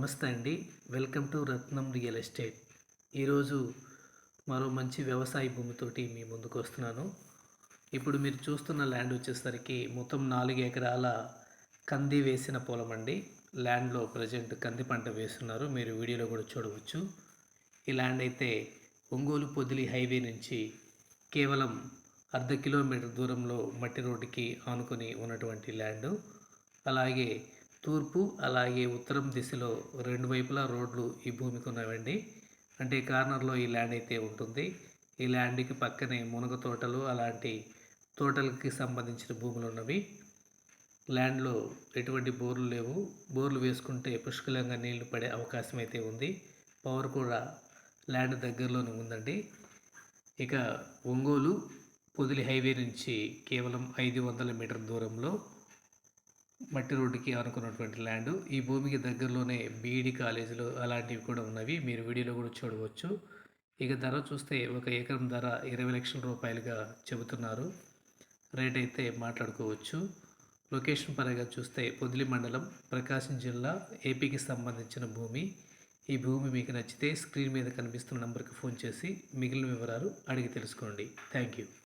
నమస్తే అండి. Welcome to Ratnam real estate. ఈరోజు మరో మంచి వ్యవసాయ భూమితోటి మీ ముందుకు వస్తున్నాను. ఇప్పుడు మీరు చూస్తున్న ల్యాండ్ వచ్చేసరికి మొత్తం నాలుగు ఎకరాల కంది వేసిన పొలం అండి. ల్యాండ్లో ప్రజెంట్ కంది పంట వేస్తున్నారు. మీరు వీడియోలో కూడా చూడవచ్చు. ఈ ల్యాండ్ అయితే ఒంగోలు పొదిలి హైవే నుంచి కేవలం అర్ధ కిలోమీటర్ దూరంలో మట్టి రోడ్డుకి ఆనుకొని ఉన్నటువంటి ల్యాండ్. అలాగే తూర్పు అలాగే ఉత్తరం దిశలో రెండు వైపులా రోడ్లు ఈ భూమికి ఉన్నవండి. అంటే కార్నర్లో ఈ ల్యాండ్ అయితే ఉంటుంది. ఈ ల్యాండ్కి పక్కనే మునగ తోటలు అలాంటి తోటలకి సంబంధించిన భూములు ఉన్నవి. ల్యాండ్లో ఎటువంటి బోర్లు లేవు. బోర్లు వేసుకుంటే పుష్కలంగా నీళ్ళు పడే అవకాశం అయితే ఉంది. పవర్ కూడా ల్యాండ్ దగ్గరలోనే ఉందండి. ఇక ఒంగోలు పొదిలి హైవే నుంచి కేవలం ఐదు వందల మీటర్ దూరంలో మట్టి రోడ్డుకి అనుకున్నటువంటి ల్యాండ్ ఈ భూమికి దగ్గరలోనే బీఈడి కాలేజీలు అలాంటివి కూడా ఉన్నవి. మీరు వీడియోలో కూడా చూడవచ్చు. ఇక ధర చూస్తే ఒక ఎకరం ధర ఇరవై లక్షల రూపాయలుగా చెబుతున్నారు. రేట్ అయితే మాట్లాడుకోవచ్చు. లొకేషన్ పరంగా చూస్తే పొదిలి మండలం ప్రకాశం జిల్లా ఏపీకి సంబంధించిన భూమి. ఈ భూమి మీకు నచ్చితే స్క్రీన్ మీద కనిపిస్తున్న నంబర్కి ఫోన్ చేసి మిగిలిన వివరాలు అడిగి తెలుసుకోండి. Thank you